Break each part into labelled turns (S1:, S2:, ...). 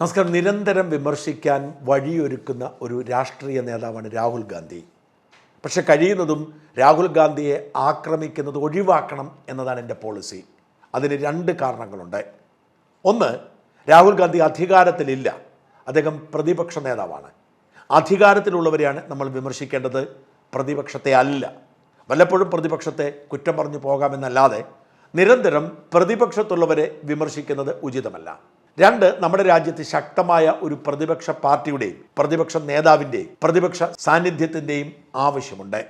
S1: നമസ്കാരം. നിരന്തരം വിമർശിക്കാൻ വഴിയൊരുക്കുന്ന ഒരു രാഷ്ട്രീയ നേതാവാണ് രാഹുൽ ഗാന്ധി. പക്ഷെ കഴിയുന്നതും രാഹുൽ ഗാന്ധിയെ ആക്രമിക്കുന്നത് ഒഴിവാക്കണം എന്നതാണ് എന്റെ പോളിസി. അതിന് രണ്ട് കാരണങ്ങളുണ്ട്. ഒന്ന് രാഹുൽ ഗാന്ധി അധികാരത്തിലില്ല. അദ്ദേഹം പ്രതിപക്ഷ നേതാവാണ്. അധികാരത്തിലുള്ളവരെയാണ് നമ്മൾ വിമർശിക്കേണ്ടത്. പ്രതിപക്ഷത്തെ അല്ല. വല്ലപ്പോഴും പ്രതിപക്ഷത്തെ കുറ്റം പറഞ്ഞു പോകാമെന്നല്ലാതെ നിരന്തരം പ്രതിപക്ഷത്തുള്ളവരെ വിമർശിക്കുന്നത് ഉചിതമല്ല. രണ്ട് നമ്മുടെ രാജ്യത്ത് ശക്തമായ ഒരു പ്രതിപക്ഷ പാർട്ടിയുടെയും പ്രതിപക്ഷ നേതാവിന്റെയും പ്രതിപക്ഷ സാന്നിധ്യത്തിന്റെയും ആവശ്യമുണ്ട്.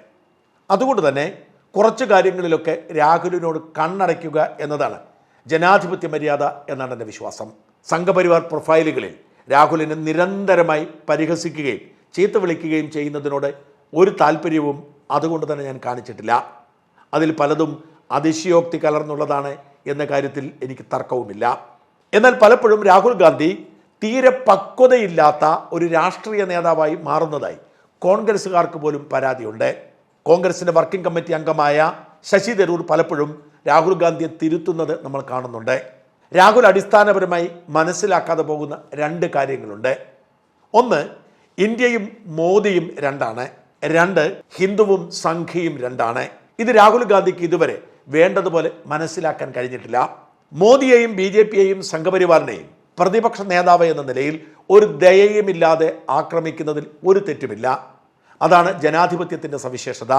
S1: അതുകൊണ്ട് തന്നെ കുറച്ച് കാര്യങ്ങളിലൊക്കെ രാഹുലിനോട് കണ്ണടയ്ക്കുക എന്നതാണ് ജനാധിപത്യ മര്യാദ എന്നാണ് എന്റെ വിശ്വാസം. സംഘപരിവാർ പ്രൊഫൈലുകളിൽ രാഹുലിനെ നിരന്തരമായി പരിഹസിക്കുകയും ചീത്ത വിളിക്കുകയും ചെയ്യുന്നതിനോട് ഒരു താല്പര്യവും അതുകൊണ്ട് തന്നെ ഞാൻ കാണിച്ചിട്ടില്ല. അതിൽ പലതും അതിശയോക്തി കലർന്നുള്ളതാണ് എന്ന കാര്യത്തിൽ എനിക്ക് തർക്കവുമില്ല. എന്നാൽ പലപ്പോഴും രാഹുൽ ഗാന്ധി തീരെ പക്വതയില്ലാത്ത ഒരു രാഷ്ട്രീയ നേതാവായി മാറുന്നതായി കോൺഗ്രസ്സുകാർക്ക് പോലും പരാതിയുണ്ട്. കോൺഗ്രസിന്റെ വർക്കിംഗ് കമ്മിറ്റി അംഗമായ ശശി തരൂർ പലപ്പോഴും രാഹുൽ ഗാന്ധിയെ തിരുത്തുന്നത് നമ്മൾ കാണുന്നുണ്ട്. രാഹുൽ അടിസ്ഥാനപരമായി മനസ്സിലാക്കാതെ പോകുന്ന രണ്ട് കാര്യങ്ങളുണ്ട്. ഒന്ന് ഇന്ത്യയും മോദിയും രണ്ടാണ്. രണ്ട് ഹിന്ദുവും സംഘിയും രണ്ടാണ്. ഇത് രാഹുൽ ഗാന്ധിക്ക് ഇതുവരെ വേണ്ടതുപോലെ മനസ്സിലാക്കാൻ കഴിഞ്ഞിട്ടില്ല. മോദിയെയും ബി ജെ പിയെയും സംഘപരിവാറിനെയും പ്രതിപക്ഷ നേതാവ് എന്ന നിലയിൽ ഒരു ദയയുമില്ലാതെ ആക്രമിക്കുന്നതിൽ ഒരു തെറ്റുമില്ല. അതാണ് ജനാധിപത്യത്തിന്റെ സവിശേഷത.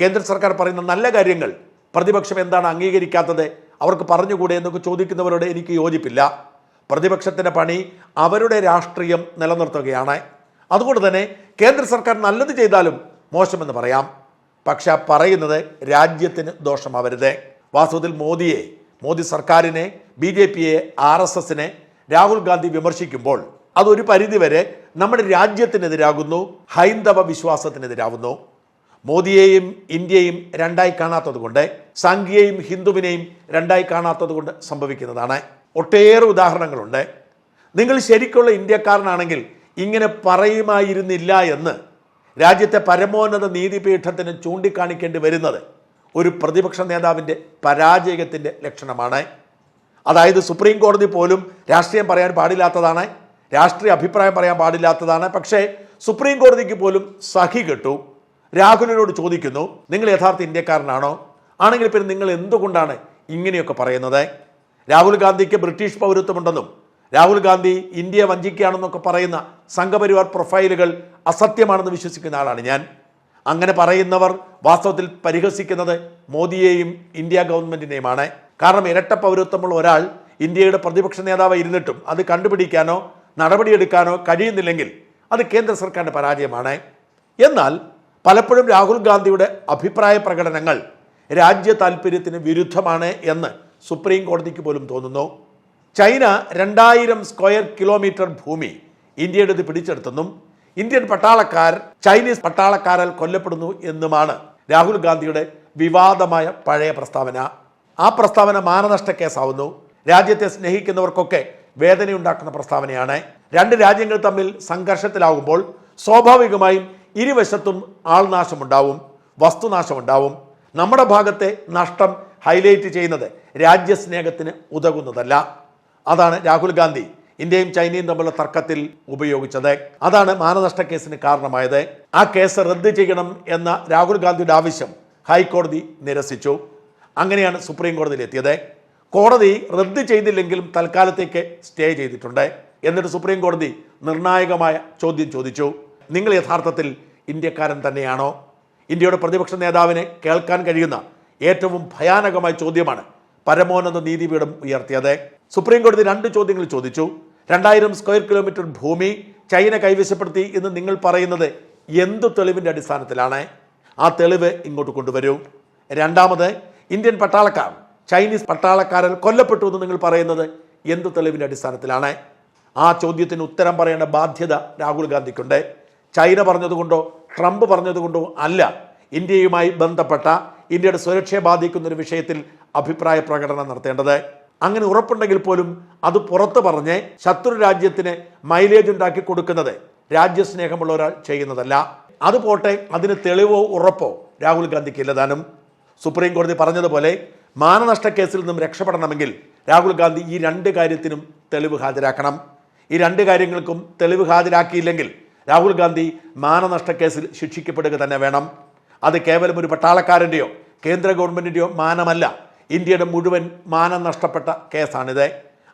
S1: കേന്ദ്ര സർക്കാർ പറയുന്ന നല്ല കാര്യങ്ങൾ പ്രതിപക്ഷം എന്താണ് അംഗീകരിക്കാത്തത് അവർക്ക് പറഞ്ഞുകൂടെ എന്നൊക്കെ ചോദിക്കുന്നവരോട് എനിക്ക് യോജിപ്പില്ല. പ്രതിപക്ഷത്തിന്റെ പണി അവരുടെ രാഷ്ട്രീയം നിലനിർത്തുകയാണ്. അതുകൊണ്ട് തന്നെ കേന്ദ്ര സർക്കാർ നല്ലത് ചെയ്താലും മോശമെന്ന് പറയാം. പക്ഷെ പറയുന്നത് രാജ്യത്തിന് ദോഷമാവരുത്. വാസ്തവത്തിൽ മോദിയെ മോദി സർക്കാരിനെ ബി ജെ പിയെ ആർ എസ് എസിനെ രാഹുൽ ഗാന്ധി വിമർശിക്കുമ്പോൾ അതൊരു പരിധിവരെ നമ്മുടെ രാജ്യത്തിനെതിരാകുന്നു ഹൈന്ദവ വിശ്വാസത്തിനെതിരാകുന്നു. മോദിയെയും ഇന്ത്യയും രണ്ടായി കാണാത്തതുകൊണ്ട് സംഘിയെയും ഹിന്ദുവിനെയും രണ്ടായി കാണാത്തതുകൊണ്ട് സംഭവിക്കുന്നതാണ്. ഒട്ടേറെ ഉദാഹരണങ്ങളുണ്ട്. നിങ്ങൾ ശരിക്കുള്ള ഇന്ത്യക്കാരനാണെങ്കിൽ ഇങ്ങനെ പറയുമായിരുന്നില്ല എന്ന് രാജ്യത്തെ പരമോന്നത നീതിപീഠത്തിന് ചൂണ്ടിക്കാണിക്കേണ്ടി വരുന്നത് ഒരു പ്രതിപക്ഷ നേതാവിന്റെ പരാജയത്തിന്റെ ലക്ഷണമാണ്. അതായത് സുപ്രീം കോടതി പോലും രാഷ്ട്രീയം പറയാൻ പാടില്ലാത്തതാണ്. രാഷ്ട്രീയ അഭിപ്രായം പറയാൻ പാടില്ലാത്തതാണ്. പക്ഷേ സുപ്രീം കോടതിക്ക് പോലും സഹി കെട്ടു. രാഹുലിനോട് ചോദിക്കുന്നു നിങ്ങൾ യഥാർത്ഥ ഇന്ത്യക്കാരനാണോ? ആണെങ്കിൽ പിന്നെ നിങ്ങൾ എന്തുകൊണ്ടാണ് ഇങ്ങനെയൊക്കെ പറയുന്നത്? രാഹുൽ ഗാന്ധിക്ക് ബ്രിട്ടീഷ് പൗരത്വമുണ്ടെന്നും രാഹുൽ ഗാന്ധി ഇന്ത്യ വഞ്ചിക്കുകയാണെന്നൊക്കെ പറയുന്ന സംഘപരിവാർ പ്രൊഫൈലുകൾ അസത്യമാണെന്ന് വിശ്വസിക്കുന്ന ആളാണ് ഞാൻ. അങ്ങനെ പറയുന്നവർ വാസ്തവത്തിൽ പരിഹസിക്കുന്നത് മോദിയെയും ഇന്ത്യ ഗവൺമെന്റിനെയുമാണ്. കാരണം ഇരട്ട പൗരത്വമുള്ള ഒരാൾ ഇന്ത്യയുടെ പ്രതിപക്ഷ നേതാവ് ഇരുന്നിട്ടും അത് കണ്ടുപിടിക്കാനോ നടപടിയെടുക്കാനോ കഴിയുന്നില്ലെങ്കിൽ അത് കേന്ദ്ര സർക്കാരിന്റെ പരാജയമാണ്. എന്നാൽ പലപ്പോഴും രാഹുൽ ഗാന്ധിയുടെ അഭിപ്രായ പ്രകടനങ്ങൾ രാജ്യ താല്പര്യത്തിന് വിരുദ്ധമാണ് എന്ന് സുപ്രീം കോടതിക്ക് പോലും തോന്നുന്നു. ചൈന രണ്ടായിരം സ്ക്വയർ കിലോമീറ്റർ ഭൂമി ഇന്ത്യയുടേത് പിടിച്ചെടുത്തെന്നും ഇന്ത്യൻ പട്ടാളക്കാർ ചൈനീസ് പട്ടാളക്കാരാൽ കൊല്ലപ്പെടുന്നു എന്നുമാണ് രാഹുൽ ഗാന്ധിയുടെ വിവാദമായ പഴയ പ്രസ്താവന. ആ പ്രസ്താവന മാനനഷ്ട കേസാവുന്നു. രാജ്യത്തെ സ്നേഹിക്കുന്നവർക്കൊക്കെ വേദനയുണ്ടാക്കുന്ന പ്രസ്താവനയാണ്. രണ്ട് രാജ്യങ്ങൾ തമ്മിൽ സംഘർഷത്തിലാകുമ്പോൾ സ്വാഭാവികമായും ഇരുവശത്തും ആൾനാശമുണ്ടാവും വസ്തുനാശമുണ്ടാവും. നമ്മുടെ ഭാഗത്തെ നഷ്ടം ഹൈലൈറ്റ് ചെയ്യുന്നത് രാജ്യസ്നേഹത്തിന് ഉതകുന്നതല്ല. അതാണ് രാഹുൽ ഗാന്ധി ഇന്ത്യയും ചൈനയും തമ്മിലുള്ള തർക്കത്തിൽ ഉപയോഗിച്ചത്. അതാണ് മാനനഷ്ട കേസിന് കാരണമായത്. ആ കേസ് റദ്ദ് ചെയ്യണം എന്ന രാഹുൽ ഗാന്ധിയുടെ ആവശ്യം ഹൈക്കോടതി നിരസിച്ചു. അങ്ങനെയാണ് സുപ്രീം കോടതിയിൽ എത്തിയത്. കോടതി റദ്ദ് ചെയ്തില്ലെങ്കിലും തൽക്കാലത്തേക്ക് സ്റ്റേ ചെയ്തിട്ടുണ്ട് എന്നിട്ട് സുപ്രീം കോടതി നിർണായകമായ ചോദ്യം ചോദിച്ചു. നിങ്ങൾ യഥാർത്ഥത്തിൽ ഇന്ത്യക്കാരൻ തന്നെയാണോ? ഇന്ത്യയുടെ പ്രതിപക്ഷ നേതാവിനെ കേൾക്കാൻ കഴിയുന്ന ഏറ്റവും ഭയാനകമായ ചോദ്യമാണ് പരമോന്നത നീതിപീഠം ഉയർത്തിയത്. സുപ്രീം കോടതി രണ്ട് ചോദ്യങ്ങൾ ചോദിച്ചു. രണ്ടായിരം സ്ക്വയർ കിലോമീറ്റർ ഭൂമി ചൈന കൈവശപ്പെടുത്തി എന്ന് നിങ്ങൾ പറയുന്നത് എന്ത് തെളിവിന്റെ അടിസ്ഥാനത്തിലാണ്? ആ തെളിവ് ഇങ്ങോട്ട് കൊണ്ടുവരൂ. രണ്ടാമത് ഇന്ത്യൻ പട്ടാളക്കാർ ചൈനീസ് പട്ടാളക്കാരൻ കൊല്ലപ്പെട്ടു എന്ന് നിങ്ങൾ പറയുന്നത് എന്ത് തെളിവിന്റെ അടിസ്ഥാനത്തിലാണ്? ആ ചോദ്യത്തിന് ഉത്തരം പറയേണ്ട ബാധ്യത രാഹുൽ ഗാന്ധിക്കുണ്ട്. ചൈന പറഞ്ഞതുകൊണ്ടോ ട്രംപ് പറഞ്ഞതുകൊണ്ടോ അല്ല. ഇന്ത്യയുമായി ബന്ധപ്പെട്ട ഇന്ത്യയുടെ സുരക്ഷയെ ബാധിക്കുന്ന ഒരു വിഷയത്തിൽ അഭിപ്രായ പ്രകടനം നടത്തേണ്ടത്. അങ്ങനെ ഉറപ്പുണ്ടെങ്കിൽ പോലും അത് പുറത്ത് പറഞ്ഞ് ശത്രു രാജ്യത്തിന് മൈലേജ് ഉണ്ടാക്കി കൊടുക്കുന്നത് രാജ്യസ്നേഹമുള്ള ഒരാൾ ചെയ്യുന്നതല്ല. അത് പോട്ടെ അതിന് തെളിവോ ഉറപ്പോ രാഹുൽ ഗാന്ധിക്ക് ഇല്ലതാനും സുപ്രീം കോടതി പറഞ്ഞതുപോലെ മാനനഷ്ട കേസിൽ നിന്നും രക്ഷപ്പെടണമെങ്കിൽ രാഹുൽ ഗാന്ധി ഈ രണ്ട് കാര്യത്തിനും തെളിവ് ഹാജരാക്കണം. ഈ രണ്ട് കാര്യങ്ങൾക്കും തെളിവ് ഹാജരാക്കിയില്ലെങ്കിൽ രാഹുൽ ഗാന്ധി മാനനഷ്ട കേസിൽ ശിക്ഷിക്കപ്പെടുക തന്നെ വേണം. അത് കേവലം ഒരു പട്ടാളക്കാരന്റെയോ കേന്ദ്ര ഗവൺമെന്റിന്റെയോ മാനമല്ല. ഇന്ത്യയുടെ മുഴുവൻ മാനം നഷ്ടപ്പെട്ട കേസാണിത്.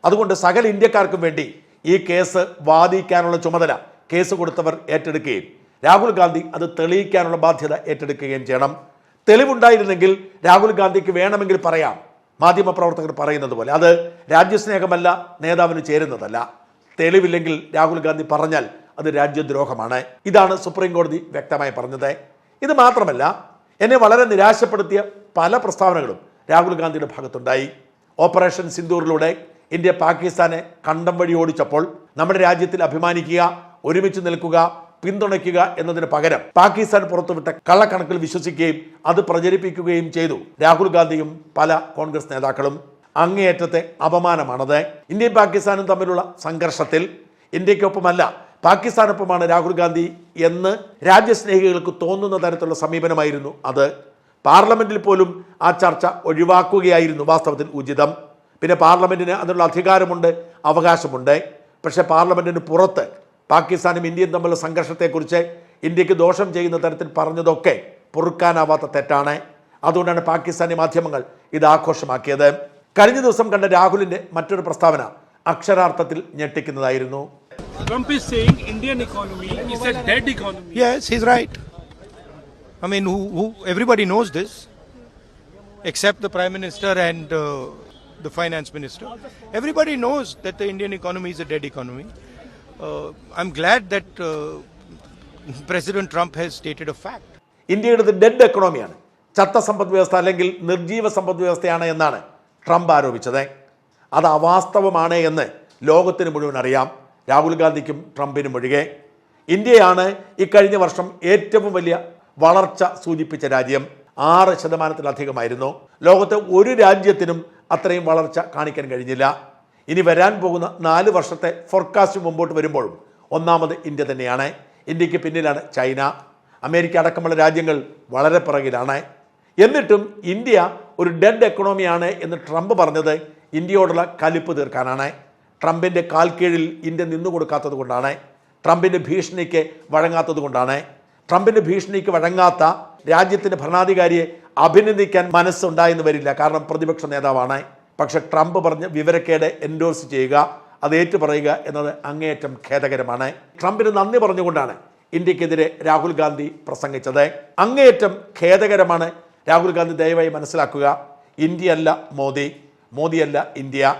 S1: അതുകൊണ്ട് സകല ഇന്ത്യക്കാർക്കും വേണ്ടി ഈ കേസ് വാദിക്കാനുള്ള ചുമതല കേസ് കൊടുത്തവർ ഏറ്റെടുക്കുകയും രാഹുൽ ഗാന്ധി അത് തെളിയിക്കാനുള്ള ബാധ്യത ഏറ്റെടുക്കുകയും ചെയ്യണം. തെളിവുണ്ടായിരുന്നെങ്കിൽ രാഹുൽ ഗാന്ധിക്ക് വേണമെങ്കിൽ പറയാം. മാധ്യമപ്രവർത്തകർ പറയുന്നത് പോലെ. അത് രാജ്യസ്നേഹമല്ല നേതാവിന് ചേരുന്നതല്ല. തെളിവില്ലെങ്കിൽ രാഹുൽ ഗാന്ധി പറഞ്ഞാൽ അത് രാജ്യദ്രോഹമാണ്. ഇതാണ് സുപ്രീം കോടതി വ്യക്തമായി പറഞ്ഞത്. ഇത് മാത്രമല്ല എന്നെ വളരെ നിരാശപ്പെടുത്തിയ പല പ്രസ്താവനകളും രാഹുൽ ഗാന്ധിയുടെ ഭാഗത്തുണ്ടായി. ഓപ്പറേഷൻ സിന്ദൂറിലൂടെ ഇന്ത്യ പാകിസ്ഥാനെ കണ്ടം വഴി ഓടിച്ചപ്പോൾ നമ്മുടെ രാജ്യത്തിൽ അഭിമാനിക്കുക ഒരുമിച്ച് നിൽക്കുക പിന്തുണയ്ക്കുക എന്നതിന് പകരം പാകിസ്ഥാൻ പുറത്തുവിട്ട കള്ളക്കണക്കിൽ വിശ്വസിക്കുകയും അത് പ്രചരിപ്പിക്കുകയും ചെയ്തു രാഹുൽ ഗാന്ധിയും പല കോൺഗ്രസ് നേതാക്കളും. അങ്ങേയറ്റത്തെ അപമാനമാണത്. ഇന്ത്യയും പാകിസ്ഥാനും തമ്മിലുള്ള സംഘർഷത്തിൽ ഇന്ത്യക്കൊപ്പമല്ല പാകിസ്ഥാനൊപ്പമാണ് രാഹുൽ ഗാന്ധി എന്ന് രാജ്യസ്നേഹികൾക്ക് തോന്നുന്ന തരത്തിലുള്ള സമീപനമായിരുന്നു അത്. പാർലമെന്റിൽ പോലും ആ ചർച്ച ഒഴിവാക്കുകയായിരുന്നു വാസ്തവത്തിൽ ഉചിതം. പിന്നെ പാർലമെന്റിന് അതിനുള്ള അധികാരമുണ്ട് അവകാശമുണ്ട്. പക്ഷേ പാർലമെന്റിന് പുറത്ത് പാകിസ്ഥാനും ഇന്ത്യയും തമ്മിലുള്ള സംഘർഷത്തെക്കുറിച്ച് ഇന്ത്യയ്ക്ക് ദോഷം ചെയ്യുന്ന തരത്തിൽ പറഞ്ഞതൊക്കെ പൊറുക്കാനാവാത്ത തെറ്റാണ്. അതുകൊണ്ടാണ് പാകിസ്ഥാനി മാധ്യമങ്ങൾ ഇത് ആഘോഷമാക്കിയത്. കഴിഞ്ഞ ദിവസം കണ്ട രാഹുലിന്റെ മറ്റൊരു പ്രസ്താവന അക്ഷരാർത്ഥത്തിൽ ഞെട്ടിക്കുന്നതായിരുന്നു.
S2: Trump is saying Indian economy is a dead economy.
S3: Yes, he's right. I mean, who, who, everybody knows this, except the Prime Minister and uh, the Finance Minister. Everybody knows that the Indian economy is a dead economy. Uh, I'm glad that uh, President Trump has stated a fact.
S1: ഇന്ത്യയുടെ dead എക്കണോമിയാണ് ചത്ത സമ്പദ് വ്യവസ്ഥ അല്ലെങ്കിൽ നിർജീവ സമ്പദ് വ്യവസ്ഥയാണ് എന്നാണ് Trump ആരോപിച്ചത് അത് അവാസ്തവമാണ് എന്ന് ലോകത്തിന് മുഴുവൻ അറിയാം രാഹുൽ ഗാന്ധിക്കും ട്രംപിനും ഒഴികെ ഇന്ത്യയാണ് ഇക്കഴിഞ്ഞ വർഷം ഏറ്റവും വലിയ വളർച്ച സൂചിപ്പിച്ച രാജ്യം. ആറ് ശതമാനത്തിലധികമായിരുന്നു. ലോകത്തെ ഒരു രാജ്യത്തിനും അത്രയും വളർച്ച കാണിക്കാൻ കഴിഞ്ഞില്ല. ഇനി വരാൻ പോകുന്ന നാല് വർഷത്തെ ഫോർകാസ്റ്റ് മുമ്പോട്ട് വരുമ്പോഴും ഒന്നാമത് ഇന്ത്യ തന്നെയാണ്. ഇന്ത്യയ്ക്ക് പിന്നിലാണ് ചൈന. അമേരിക്ക അടക്കമുള്ള രാജ്യങ്ങൾ വളരെ പിറകിലാണ്. എന്നിട്ടും ഇന്ത്യ ഒരു ഡെഡ് എക്കണോമിയാണ് എന്ന് ട്രംപ് പറഞ്ഞത് ഇന്ത്യയോടുള്ള കലിപ്പ് തീർക്കാനാണ്. ട്രംപിന്റെ കാൽക്കീഴിൽ കീഴിൽ ഇന്ത്യ നിന്നു കൊടുക്കാത്തത് കൊണ്ടാണ്. ട്രംപിന്റെ ഭീഷണിക്ക് വഴങ്ങാത്തത് കൊണ്ടാണ്. ട്രംപിന്റെ ഭീഷണിക്ക് വഴങ്ങാത്ത രാജ്യത്തിന്റെ ഭരണാധികാരിയെ അഭിനന്ദിക്കാൻ മനസ്സുണ്ടായെന്ന് വരില്ല. കാരണം പ്രതിപക്ഷ നേതാവാണ്. പക്ഷെ ട്രംപ് പറഞ്ഞ് വിവരക്കേട് എൻഡോഴ്സ് ചെയ്യുക അത് ഏറ്റുപറയുക എന്നത് അങ്ങേയറ്റം ഖേദകരമാണ്. ട്രംപിന് നന്ദി പറഞ്ഞുകൊണ്ടാണ് ഇന്ത്യക്കെതിരെ രാഹുൽ ഗാന്ധി പ്രസംഗിച്ചത്. അങ്ങേയറ്റം ഖേദകരമാണ് രാഹുൽ ഗാന്ധി ദയവായി മനസ്സിലാക്കുക. ഇന്ത്യ അല്ല മോദി. മോദിയല്ല ഇന്ത്യ.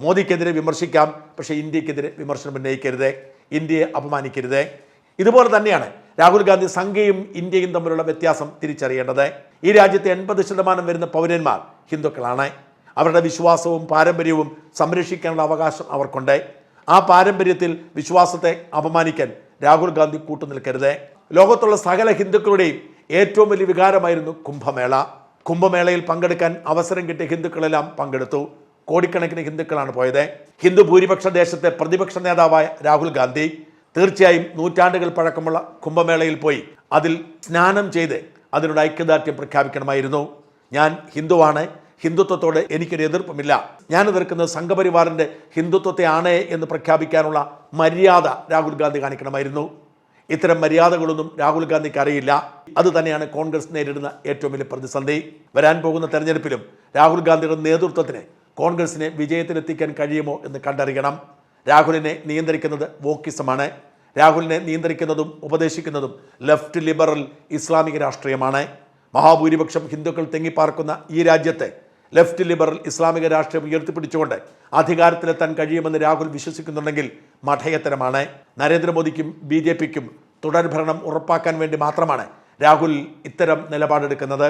S1: മോദിക്കെതിരെ വിമർശിക്കാം പക്ഷേ ഇന്ത്യക്കെതിരെ വിമർശനം ഉന്നയിക്കരുത്. ഇന്ത്യയെ അപമാനിക്കരുത്. ഇതുപോലെ തന്നെയാണ് രാഹുൽ ഗാന്ധി സംഘയും ഇന്ത്യയും തമ്മിലുള്ള വ്യത്യാസം തിരിച്ചറിയേണ്ടത്. ഈ രാജ്യത്തെ എൺപത് ശതമാനം വരുന്ന പൗരന്മാർ ഹിന്ദുക്കളാണ്. അവരുടെ വിശ്വാസവും പാരമ്പര്യവും സംരക്ഷിക്കാനുള്ള അവകാശം അവർക്കുണ്ട്. ആ പാരമ്പര്യത്തിൽ വിശ്വാസത്തെ അപമാനിക്കാൻ രാഹുൽ ഗാന്ധി കൂട്ടുനിൽക്കരുത്. ലോകത്തുള്ള സകല ഹിന്ദുക്കളുടെയും ഏറ്റവും വലിയ വികാരമായിരുന്നു കുംഭമേള. കുംഭമേളയിൽ പങ്കെടുക്കാൻ അവസരം കിട്ടിയ ഹിന്ദുക്കളെല്ലാം പങ്കെടുത്തു. കോടിക്കണക്കിന് ഹിന്ദുക്കളാണ് പോയത്. ഹിന്ദു ഭൂരിപക്ഷ ദേശത്തെ പ്രതിപക്ഷ നേതാവായ രാഹുൽ ഗാന്ധി തീർച്ചയായും നൂറ്റാണ്ടുകൾ പഴക്കമുള്ള കുംഭമേളയിൽ പോയി അതിൽ സ്നാനം ചെയ്ത് അതിനോട് ഐക്യദാർഢ്യം പ്രഖ്യാപിക്കണമായിരുന്നു. ഞാൻ ഹിന്ദുവാണ്. ഹിന്ദുത്വത്തോട് എനിക്കൊരു എതിർപ്പുമില്ല. ഞാൻ എതിർക്കുന്നത് സംഘപരിവാറിന്റെ ഹിന്ദുത്വത്തെ ആണ് എന്ന് പ്രഖ്യാപിക്കാനുള്ള മര്യാദ രാഹുൽ ഗാന്ധി കാണിക്കണമായിരുന്നു. ഇത്തരം മര്യാദകളൊന്നും രാഹുൽ ഗാന്ധിക്ക് അറിയില്ല. അത് തന്നെയാണ് കോൺഗ്രസ് നേരിടുന്ന ഏറ്റവും വലിയ പ്രതിസന്ധി. വരാൻ പോകുന്ന തെരഞ്ഞെടുപ്പിലും രാഹുൽ ഗാന്ധിയുടെ നേതൃത്വത്തിന് കോൺഗ്രസിനെ വിജയത്തിലെത്തിക്കാൻ കഴിയുമോ എന്ന് കണ്ടറിയണം. രാഹുലിനെ നിയന്ത്രിക്കുന്നത് വോക്കിസമാണ്. രാഹുലിനെ നിയന്ത്രിക്കുന്നതും ഉപദേശിക്കുന്നതും ലെഫ്റ്റ് ലിബറൽ ഇസ്ലാമിക രാഷ്ട്രീയമാണ്. മഹാഭൂരിപക്ഷം ഹിന്ദുക്കൾ തെങ്ങിപ്പാർക്കുന്ന ഈ രാജ്യത്തെ ലെഫ്റ്റ് ലിബറൽ ഇസ്ലാമിക രാഷ്ട്രീയം ഉയർത്തിപ്പിടിച്ചുകൊണ്ട് അധികാരത്തിലെത്താൻ കഴിയുമെന്ന് രാഹുൽ വിശ്വസിക്കുന്നുണ്ടെങ്കിൽ മഠയത്തരമാണ് നരേന്ദ്രമോദിക്കും ബി ജെ പിക്കും തുടർഭരണം ഉറപ്പാക്കാൻ വേണ്ടി മാത്രമാണ് രാഹുൽ ഇത്തരം നിലപാടെടുക്കുന്നത്.